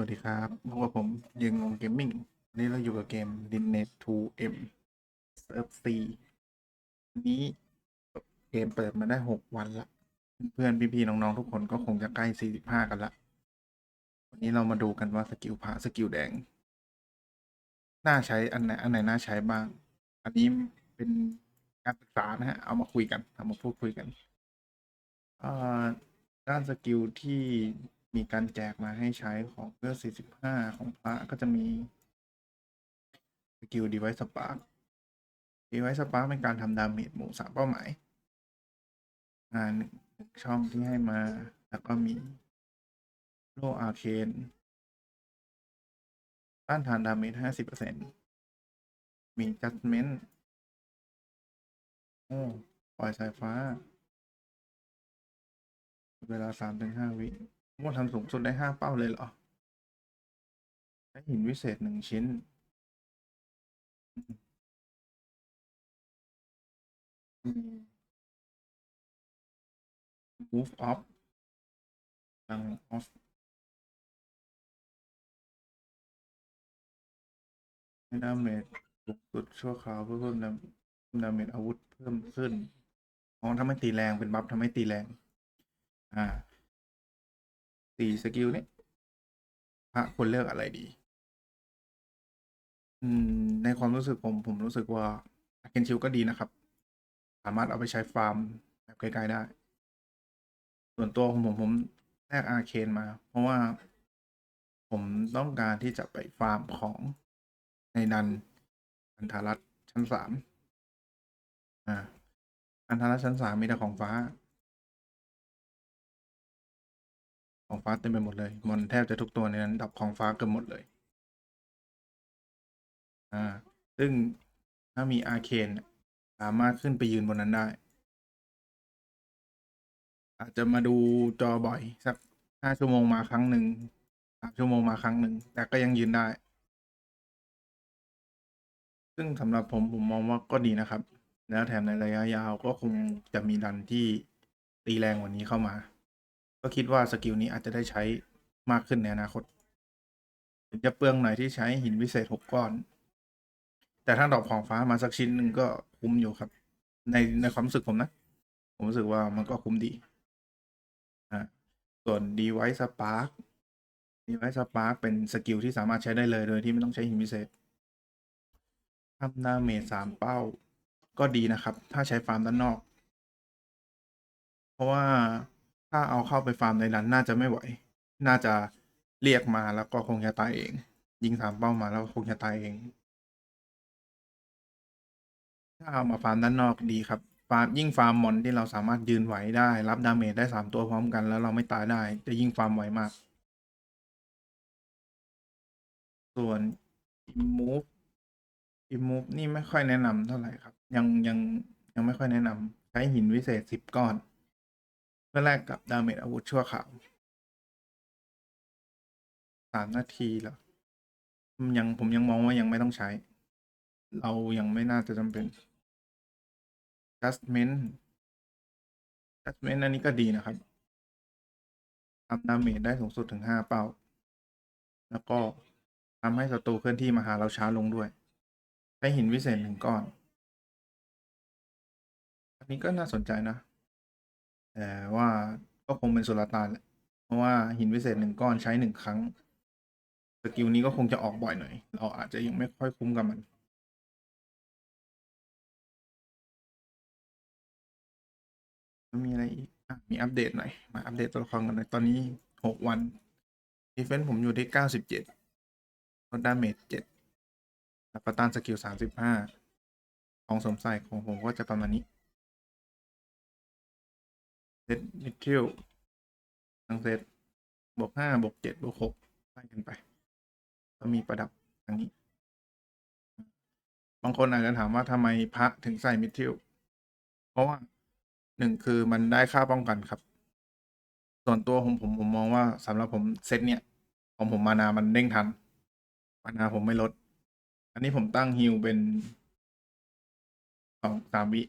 วัสดีครับพบกับผมยิงงงเกมมิ่งวันนี้เราอยู่กับเกม d i n n e t 2M Surf C นนี้เกมเปิดมาได้หกวันละ เพื่อนๆพี่ๆน้องๆ ทุกคนก็คงจะใกล้สี่สิบห้ากันละ วันนี้เรามาดูกันว่าสกิลพระสกิลแดง น่าใช้อันไหนอันไหนน่าใช้บ้าง อันนี้เป็นการศึกษานะฮะ เอามาคุยกันเอามาพูดคุยกัน อ่าด้านสกิลที่ มีการแจกมาให้ใช้ของเพื่อ45 ของพระก็จะมีสกิล Device Spark Device Spark เป็นการทำดาเมจหมู่สามเป้าหมาย อ่าหนึ่งหนึ่งช่องที่ให้มา แล้วก็มีโลอาเคนต้านทานดาเมจ50%มี Judgment โอ้ปล่อยสายฟ้า เวลาสามถึงห้าวิ ว่าทำสูงสุดได้ห้าเป้าเลยเหรอใช้หินวิเศษหนึ่งชิ้นม move off ลัง off ให้ดาเมจสูงสุดชั่วคราวเพื่อเพิ่มดาดาเมจอาวุธเพิ่มขึ้นอ๋อทำให้ตีแรงเป็นบัฟทำให้ตีแรง อ่า สี่สกิลนี้พระควรเลือกอะไรดี อืม ในความรู้สึกผมผมรู้สึกว่าเคนชิลก็ดีนะครับ สามารถเอาไปใช้ฟาร์มแบบไกลๆได้ ส่วนตัวของผมผมแลกอาเคนมา เพราะว่าผมต้องการที่จะไปฟาร์มของในดันอันทารัตชั้นสามอ่าอันทารัตชั้นสามมีแต่ของฟ้า ของฟ้าเต็มไปหมดเลย มอนแทบจะทุกตัวในนั้นดับของฟ้าเกือบหมดเลย อ่า ซึ่งถ้ามีอาเคนเนี่ยสามารถขึ้นไปยืนบนนั้นได้ อาจจะมาดูจอบ่อย สักห้าชั่วโมงมาครั้งหนึ่งสามชั่วโมงมาครั้งหนึ่ง แต่ก็ยังยืนได้ ซึ่งสำหรับผมผมมองว่าก็ดีนะครับ แล้วแถมในระยะยาวก็คงจะมีดันที่ตีแรงกว่านี้เข้ามา ก็คิดว่าสกิลนี้อาจจะได้ใช้มากขึ้นในอนาคตถึงจะเปลืองหน่อยที่ใช้หินวิเศษหกก้อน แต่ถ้าดอกของฟ้ามาสักชิ้นหนึ่งก็คุ้มอยู่ครับ ในในความรู้สึกผมนะ ผมรู้สึกว่ามันก็คุ้มดีอ่าส่วน device spark device spark เป็นสกิลที่สามารถใช้ได้เลยโดยที่ไม่ต้องใช้หินวิเศษทำดาเมจสามเป้า ก็ดีนะครับ ถ้าใช้ฟาร์มด้านนอก เพราะว่า ถ้าเอาเข้าไปฟาร์มในนั้นน่าจะไม่ไหว น่าจะเรียกมาแล้วก็คงจะตายเอง ยิงสามเป้ามาแล้วคงจะตายเอง ถ้าเอามาฟาร์มด้านนอกดีครับ ฟาร์มยิ่งฟาร์มมอนที่เราสามารถยืนไหวได้ รับดาเมจได้สามตัวพร้อมกันแล้วเราไม่ตายได้ จะยิ่งฟาร์มไวมาก ส่วน imove imove นี่ไม่ค่อยแนะนำเท่าไหร่ครับ ยังยังยังไม่ค่อยแนะนำใช้หินวิเศษสิบก้อน เพื่อแลกกับดาเมจอาวุธชั่วคราวสามนาทีเหรอยังผมยังมองว่ายังไม่ต้องใช้ เรายังไม่น่าจะจำเป็น judgment judgment อันนี้ก็ดีนะครับทำดาเมจได้สูงสุดถึงห้าเป้า แล้วก็ทำให้ศัตรูเคลื่อนที่มาหาเราช้าลงด้วย ใช้หินวิเศษหนึ่งก้อน อันนี้ก็น่าสนใจนะ แต่ว่าก็คงเป็นสุลต่านแหละเพราะว่าหินวิเศษหนึ่งก้อนใช้หนึ่งครั้ง สกิลนี้ก็คงจะออกบ่อยหน่อย เราอาจจะยังไม่ค่อยคุ้มกับมัน มีอะไรอีกอมีอัปเดตหน่อย มาอัปเดตตัวละครกันหน่อย ตอนนี้หกวันดีเฟนส์ผมอยู่ที่เก้าสิบเจ็ดลดดาเมจเจ็ดแล้วก็ต้านสกิลสามสิบห้าของสมใส่ของผมก็จะประมาณนี้ เซตมิทิลทั้งเซตบวกห้าบวกเจ็ดบวกหกไล่กันไป ก็มีประดับอย่างนี้ บางคนอาจจะถามว่าทำไมพระถึงใส่มิทิลเพราะว่าหนึ่งคือมันได้ค่าป้องกันครับ ส่วนตัวของผมผมมองว่าสำหรับผมเซตเนี่ยของผมมานามันเด้งทัน มานาผมไม่ลด อันนี้ผมตั้งฮิลเป็นสองสามวิ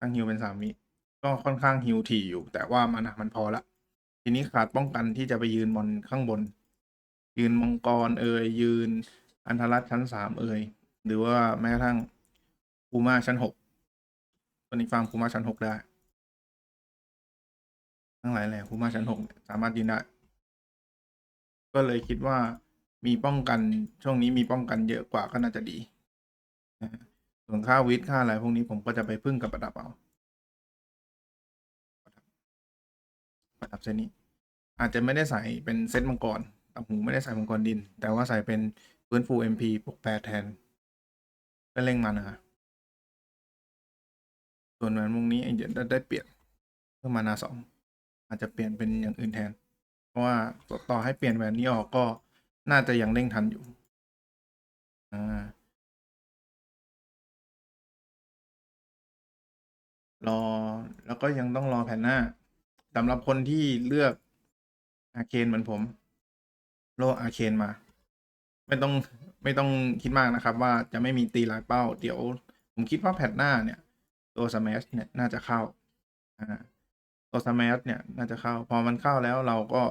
ตั้งฮิลเป็นสามวิ ก็ค่อนข้างฮิลถี่อยู่ แต่ว่ามานามันพอละ ทีนี้ขาดป้องกันที่จะไปยืนบนข้างบน ยืนมังกรเอ่ยยืน อันธรัตชั้นสามเอ่ยหรือว่าแม้กระทั่งคูมาชั้นหกตัวนี้ฟาร์มคูมาชั้นหกได้ ทั้งหลายแหล่คูมาชั้นหกสามารถยืนได้ ก็เลยคิดว่ามีป้องกันช่วงนี้มีป้องกันเยอะกว่าก็น่าจะดีส่วนค่าวิทย์ค่าอะไรพวกนี้ผมก็จะไปพึ่งกับประดับเอา ครับเซตนี้ อาจจะไม่ได้ใส่เป็นเซตมังกรตับหูไม่ได้ใส่มังกรดิน แต่ว่าใส่เป็นฟื้นฟู MP ปกแปรแทนก็เร่งมันนะครับส่วนแหวนวงนี้เดี๋ยได้เปลี่ยนเพิ่มมานาสองอาจจะเปลี่ยนเป็นอย่างอื่นแทน เพราะว่าต่อให้เปลี่ยนแหวนนี้ออกก็น่าจะยังเร่งทันอยู่อ่ารอแล้วก็ยังต้องรอแผ่นหน้า สำหรับคนที่เลือกอาเคนเหมือนผม โลอาเคนมา ไม่ต้องไม่ต้องคิดมากนะครับ ว่าจะไม่มีตีหลายเป้า เดี๋ยว ผมคิดว่าแผ่นหน้าเนี่ย ตัวสมัชเนี่ยน่าจะเข้าอ่าตัวสมัชเนี่ยน่าจะเข้า พอมันเข้าแล้วเราก็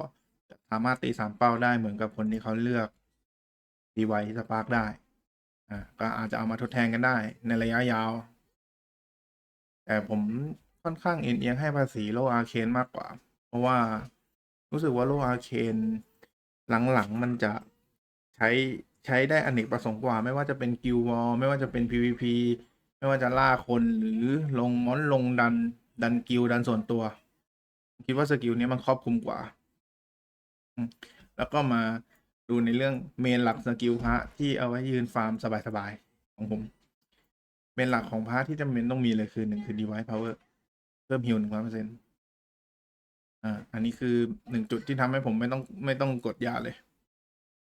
สามารถตีสามเป้าได้เหมือนกับคนที่เขาเลือกดีไวสปาร์กได้อ่าก็อาจจะเอามาทดแทนกันได้ในระยะยาว แต่ผม ค่อนข้างเอ็นเอียงให้ภาษีโลอาเคนมากกว่า เพราะว่ารู้สึกว่าโลอาเคนหลังๆมันจะใช้ใช้ได้อเนกประสงค์กว่า ไม่ว่าจะเป็นกิลวอลไม่ว่าจะเป็น PVP ไม่ว่าจะล่าคนหรือลงมอนลงดันดันกิลดันส่วนตัว คิดว่าสกิลนี้มันครอบคลุมกว่า แล้วก็มาดูในเรื่องเมนหลักสกิลพระที่เอาไว้ยืนฟาร์มสบายๆของผมเป็นหลักของพาร์ทที่จำเป็นต้องมีเลยคือหนึ่งคือ device power เพิ่มฮิวหนึ่งร้อยเปอร์เซ็นต์อ่า อันนี้คือหนึ่งจุดที่ทำให้ผมไม่ต้องไม่ต้องกดยาเลย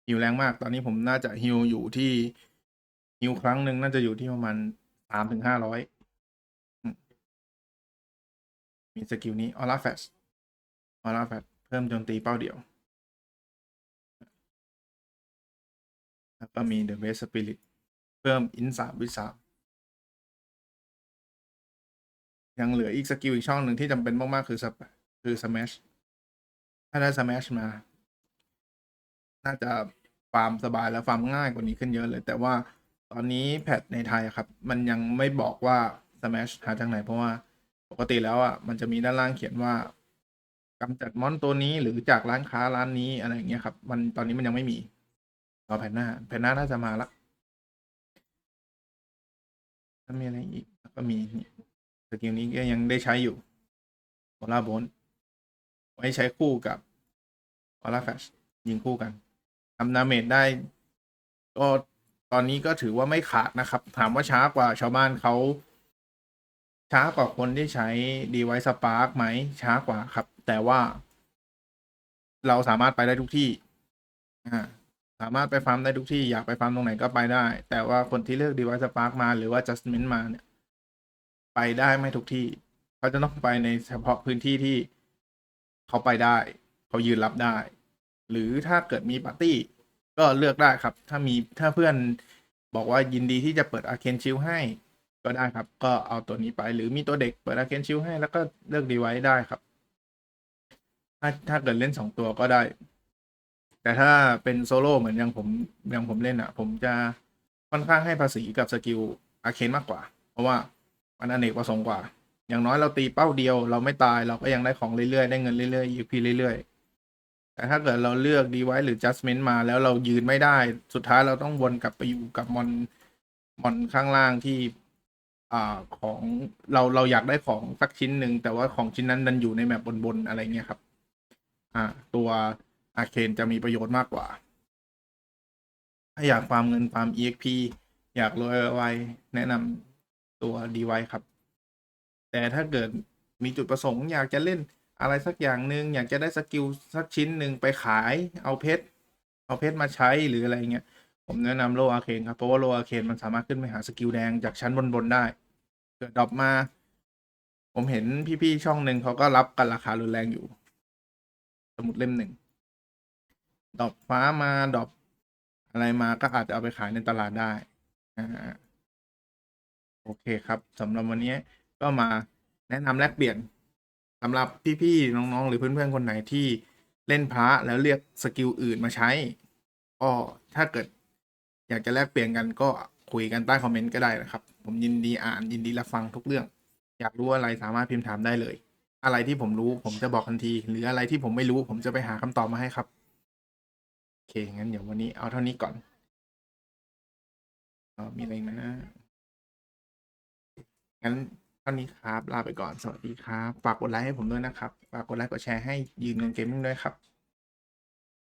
ฮิวแรงมาก ตอนนี้ผมน่าจะฮิวอยู่ที่ฮิวครั้งหนึ่งน่าจะอยู่ที่ประมาณสามถึงห้าร้อยมีสกิลนี้ออร่าแฟชออร่าแฟชเพิ่มโจมตีเป้าเดียว แล้วก็มี The Best Spirit เพิ่มอินสามวิสาม ยังเหลืออีกสกิลอีกช่องหนึ่งที่จำเป็นมากๆคือสคือ smash ถ้าได้ smash มา น่าจะฟาร์มสบายและฟาร์มง่ายกว่านี้ขึ้นเยอะเลย แต่ว่าตอนนี้แพทในไทยครับ มันยังไม่บอกว่า smash หาจากไหน เพราะว่าปกติแล้วอะมันจะมีด้านล่างเขียนว่ากำจัดมอนตัวนี้หรือจากร้านค้าร้านนี้อะไรอย่างเงี้ยครับ มันตอนนี้มันยังไม่มีรอแผ่นหน้า แผ่นหน้าน่าจะมาละถ้ามีอะไรอีกแล้วก็มีนี่ สกิลนี้ก็ยังได้ใช้อยู่ออร่าโบนไว้ใช้คู่กับออร่าแฟชยิงคู่กันทำดาเมจได้ ก็ตอนนี้ก็ถือว่าไม่ขาดนะครับ ถามว่าช้ากว่าชาวบ้านเขาช้ากว่าคนที่ใช้ดีไวสปาร์กไหม ช้ากว่าครับ แต่ว่า เราสามารถไปได้ทุกที่อ่าสามารถไปฟาร์มได้ทุกที่อยากไปฟาร์มตรงไหนก็ไปได้ แต่ว่าคนที่เลือกดีไวสปาร์กมาหรือว่า Justment มาเนี่ย ไปได้ไม่ทุกที่ เขาจะต้องไปในเฉพาะพื้นที่ที่เขาไปได้ เขายืนรับได้ หรือถ้าเกิดมีปาร์ตี้ก็เลือกได้ครับ ถ้ามีถ้าเพื่อนบอกว่ายินดีที่จะเปิดอาเคนชิลให้ ก็ได้ครับ ก็เอาตัวนี้ไป หรือมีตัวเด็กเปิดอาเคนชิลให้แล้วก็เลือกดีไว้ได้ครับ ถ้าถ้าเกิดเล่นสองตัวก็ได้ แต่ถ้าเป็นโซโล่เหมือนอย่างผมอย่างผมเล่นอะ่ะ ผมจะค่อนข้างให้ภาษีกับสกิลอาเคนมากกว่า เพราะว่า มันอเนกประสงค์กว่า อย่างน้อยเราตีเป้าเดียว เราไม่ตายเราก็ยังได้ของเรื่อยๆ ได้เงินเรื่อยๆ UP เรื่อยๆ แต่ถ้าเกิดเราเลือกดีไว้หรือ Justment มาแล้วเรายืนไม่ได้ สุดท้ายเราต้องวนกลับไปอยู่กับมอนมอนข้างล่างที่ อ่าของเราเราอยากได้ของสักชิ้นหนึ่งแต่ว่าของชิ้นนั้นดันอยู่ในแมปบนๆอะไรเงี้ยครับ อ่า ตัวอาเคนจะมีประโยชน์มากกว่า ถ้าอยากฟาร์มเงินฟาร์ม EXP อยากรวยไวแนะนำ ตัวดีไวครับ แต่ถ้าเกิดมีจุดประสงค์อยากจะเล่นอะไรสักอย่างหนึ่งอยากจะได้สกิลสักชิ้นหนึ่งไปขายเอาเพชรเอาเพชรมาใช้หรืออะไรเงี้ย ผมแนะนำโลอาเคนครับ เพราะว่าโลอาเคนมันสามารถขึ้นไปหาสกิลแดงจากชั้นบนๆได้ เกิดดรอปมา ผมเห็นพี่ๆช่องหนึ่งเขาก็รับกันราคารุนแรงอยู่ สมุดเล่มหนึ่งดรอปฟ้ามาดรอปอะไรมาก็อาจจะเอาไปขายในตลาดได้อ่า โอเคครับสำหรับวันนี้ก็มาแนะนำแลกเปลี่ยนสำหรับพี่ๆน้องๆ หรือเพื่อนๆ คนไหนที่เล่นพระแล้วเรียกสกิลอื่นมาใช้ ก็ถ้าเกิดอยากจะแลกเปลี่ยนกันก็คุยกันใต้คอมเมนต์ก็ได้นะครับ ผมยินดีอ่านยินดีรับฟังทุกเรื่อง อยากรู้อะไรสามารถพิมพ์ถามได้เลย อะไรที่ผมรู้ผมจะบอกทันที หรืออะไรที่ผมไม่รู้ผมจะไปหาคำตอบมาให้ครับโอเคงั้นเดี๋ยววันนี้เอาเท่านี้ก่อนเออมีอะไรนะ งั้นเท่านี้ครับ ลาไปก่อน สวัสดีครับ ฝากกดไลค์ให้ผมด้วยนะครับ ฝากกดไลค์กดแชร์ให้ยืนเงินเกมมิ่งด้วยครับ